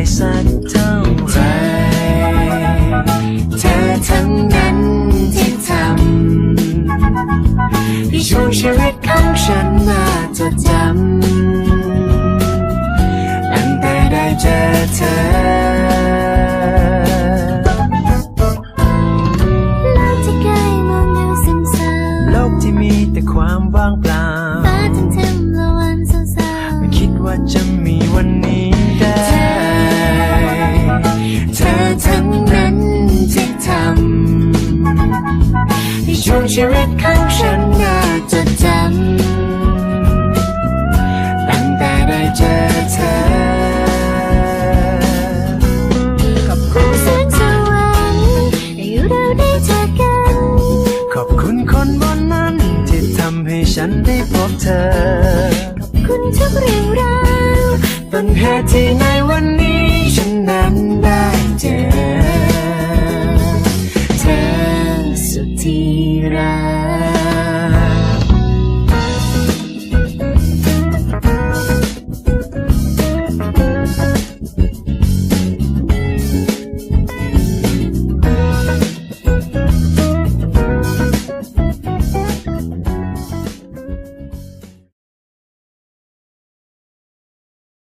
อยสักเท่าธอทั้งนั้นที่ทำที่ช่วงชีวิตของฉันน่าจะจำำในช่วงชีวิตของฉันน่าจะจำตั้งแต่ได้เจอเธอฉันได้พบเธอ ขอบคุณทุกเรื่องราวต้นเหตุที่ในวัน